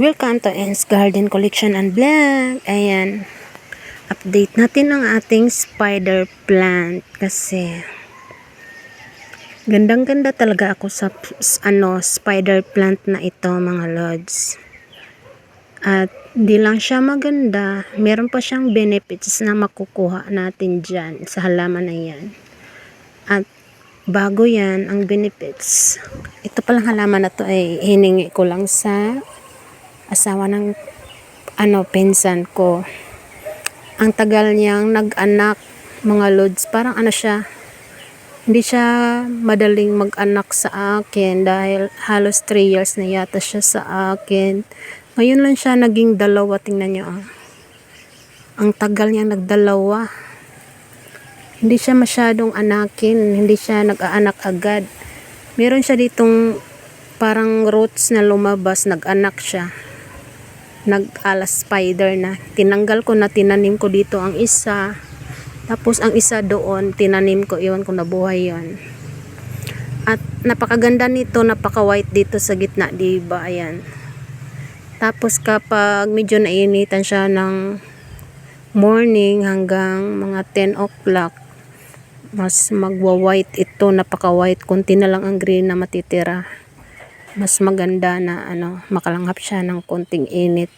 Welcome to Ens Garden Collection and Vlog. Ayan. Update natin ang ating spider plant kasi gandang ganda talaga ako sa ano spider plant na ito mga lods. At di lang siya maganda, meron pa siyang benefits na makukuha natin dyan sa halaman na yan. At bago yan, ang benefits, ito palang halaman na to ay hiningi ko lang sa asawa ng ano, pinsan ko. Ang tagal niyang nag-anak, mga lods. Parang ano siya, hindi siya madaling mag-anak sa akin dahil halos 3 years na yata siya sa akin. Ngayon lang siya naging dalawa, tingnan niyo. ah. Ang tagal niyang nagdalawa. Hindi siya masyadong anakin, hindi siya nag-aanak agad. Meron siya ditong parang roots na lumabas, nag-anak siya nag-alas spider na. Tinanggal ko na tinanim ko dito ang isa. Tapos ang isa doon, tinanim ko iwan ko nabuhay yon. At napakaganda nito, napaka-white dito sa gitna, di ba? Ayan. Tapos kapag medyo nainitan siya ng morning hanggang mga 10 o'clock, mas magwa-white ito, napaka-white. Kunti na lang ang green na matitira mas maganda na ano makalanghap siya ng konting init.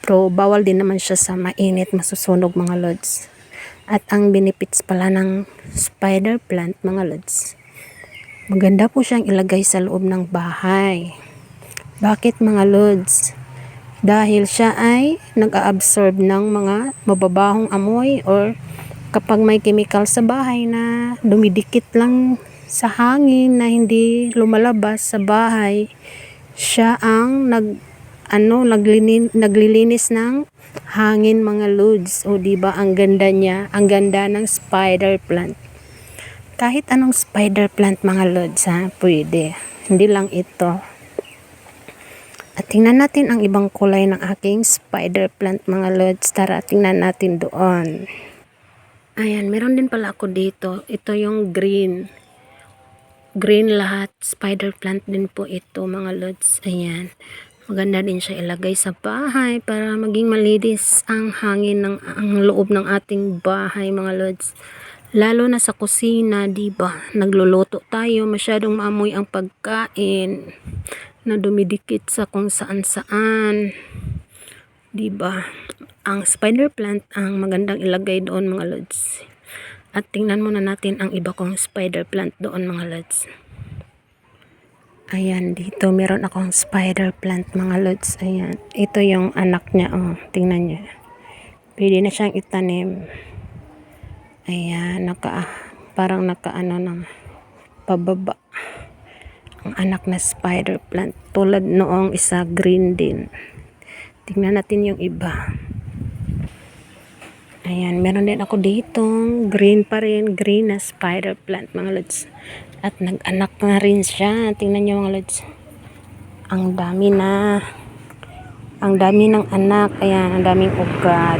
Pero bawal din naman siya sa mainit masusunog mga lods. At ang benefits pala ng spider plant mga lods maganda po siyang ilagay sa loob ng bahay. Bakit mga lods? Dahil siya ay nag-absorb ng mga mababahong amoy or kapag may chemical sa bahay na dumidikit lang sa hangin na hindi lumalabas sa bahay, siya ang nag ano naglilinis ng hangin mga loads. O di ba ang ganda niya, ang ganda ng spider plant. Kahit anong spider plant mga loads ha, pwede. Hindi lang ito. At tingnan natin ang ibang kulay ng aking spider plant mga loads. Tara, tingnan natin doon. Ayan, meron din pala ako dito. Ito yung green green lahat. Spider plant din po ito mga lods. Ayan. Maganda din siya ilagay sa bahay para maging malinis ang hangin ng ang loob ng ating bahay mga lods. Lalo na sa kusina, 'di ba? Nagluluto tayo, masyadong maamoy ang pagkain na dumidikit sa kung saan-saan. 'Di ba? Ang spider plant ang magandang ilagay doon mga lods. At tingnan muna natin ang iba kong spider plant doon mga lods. Ayan, dito meron akong spider plant mga lods. Ayan, ito yung anak niya. Oh, tingnan niyo. Pwede na siyang itanim. Ayan, naka, parang nakaano ng pababa. Ang anak na spider plant. Tulad noong isa green din. Tingnan natin yung iba. Ayan, meron din ako dito, green pa rin, green na spider plant mga lods. At nag-anak na rin siya. Tingnan niyo mga lods. Ang dami na. Ang dami ng anak. Ayan, ang daming ugat.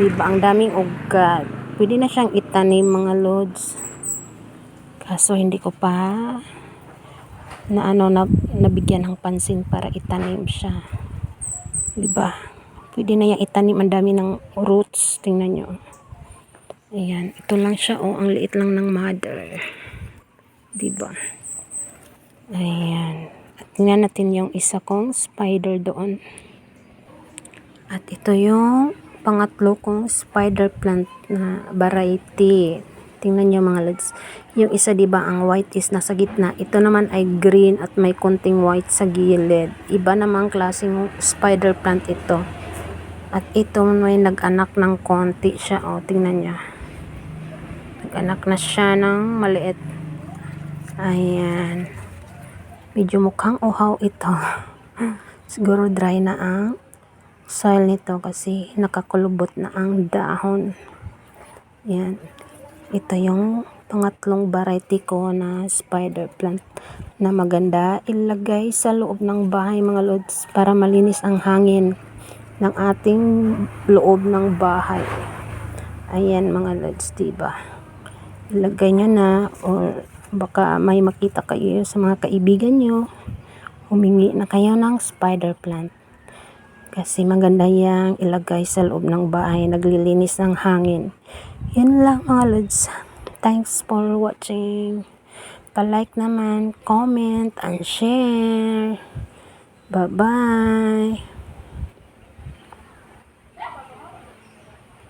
Diba, ang daming ugat. Pwede na siyang itanim mga lods. Kaso hindi ko pa na ano na, nabigyan ng pansin para itanim siya. Diba? Pwede na yung itanim. Ang dami ng roots. Tingnan nyo. Ayan. Ito lang siya. Oh, ang liit lang ng mother. Diba? Ayan. At tingnan natin yung isa kong spider doon. At ito yung pangatlo kong spider plant na variety. Tingnan nyo mga lods. Yung isa diba ang white is nasa gitna. Ito naman ay green at may konting white sa gilid. Iba namang klaseng spider plant ito. At ito may nag-anak ng konti siya. O, tingnan niya. Nag-anak na siya ng maliit. Ayan. Medyo mukhang uhaw ito. Siguro dry na ang soil nito kasi nakakulubot na ang dahon. Yan. Ito yung pangatlong variety ko na spider plant na maganda ilagay sa loob ng bahay mga lods para malinis ang hangin ng ating loob ng bahay. Ayan mga lods, diba? Ilagay nyo na or baka may makita kayo sa mga kaibigan nyo humingi na kayo ng spider plant. Kasi maganda yang ilagay sa loob ng bahay, naglilinis ng hangin. Yun lang mga lods. Thanks for watching. Pa-like naman, comment, and share. Bye-bye.